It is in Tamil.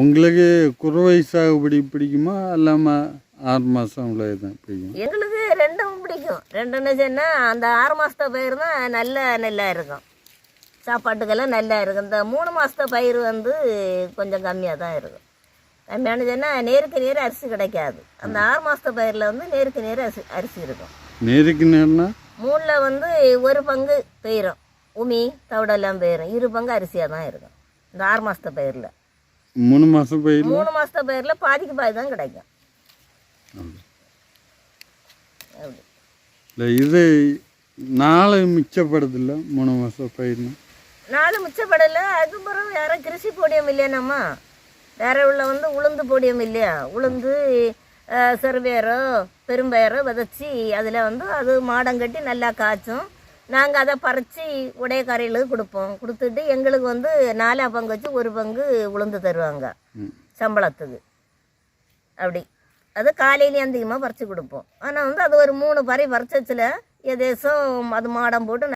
உங்களுக்கு குறுவை சாகுபடி பிடிக்குமா? இல்லாமல் ஆறு மாதம் உள்ள தான் பிடிக்கும். எங்களுக்கு ரெண்டும் பிடிக்கும். ரெண்டுன்னு சொன்னால் அந்த ஆறு மாதத்த பயிர் தான் நல்ல நெல்லாக இருக்கும். சாப்பாட்டுக்கெல்லாம் நல்லா இருக்கும். இந்த மூணு மாதத்த பயிர் வந்து கொஞ்சம் கம்மியாக தான் இருக்கும். கம்மியானு சொன்னால் நேருக்கு நேர் அரிசி கிடைக்காது. அந்த ஆறு மாதத்த பயிரில் வந்து நேருக்கு நேர் அரிசி அரிசி இருக்கும். நேருக்கு நேர்னா? மூணில் வந்து ஒரு பங்கு பெயரும். உமி தவிடெல்லாம் பெயரும். இரு பங்கு அரிசியாக தான் இருக்கும். இந்த ஆறு மாதத்த பயிரில். மூணு மாதம் பயிர் மூணு மாதத்த பயிரில் பாதிக்கு பாதி தான் கிடைக்கும். இல்லை இது நாளை மிச்சப்படுதில்ல மூணு மாதம் பயிர்னா நாலு மிச்சப்படலை அதுக்கப்புறம் வேற கிருஷி போடியம் இல்லையானம்மா வேற உள்ள வந்து உளுந்து போடியம் இல்லையா? உளுந்து சிறுபயரோ பெரும்பயரோ விதைச்சி அதில் வந்து அது மாடம் கட்டி நல்லா காய்ச்சும். நாங்கள் அதை பறித்து உடைய கரையிலுக்கு கொடுப்போம். கொடுத்துட்டு எங்களுக்கு வந்து நாலா பங்கு வச்சு ஒரு பங்கு உளுந்து தருவாங்க. சம்பளத்துக்கு. அப்படி. அது காலையிலேயே அதிகமாக பறித்து கொடுப்போம். ஆனால் வந்து அது ஒரு மூணு பறி பறிச்சச்சில் ஏதேசம் அது மாடம் போட்டு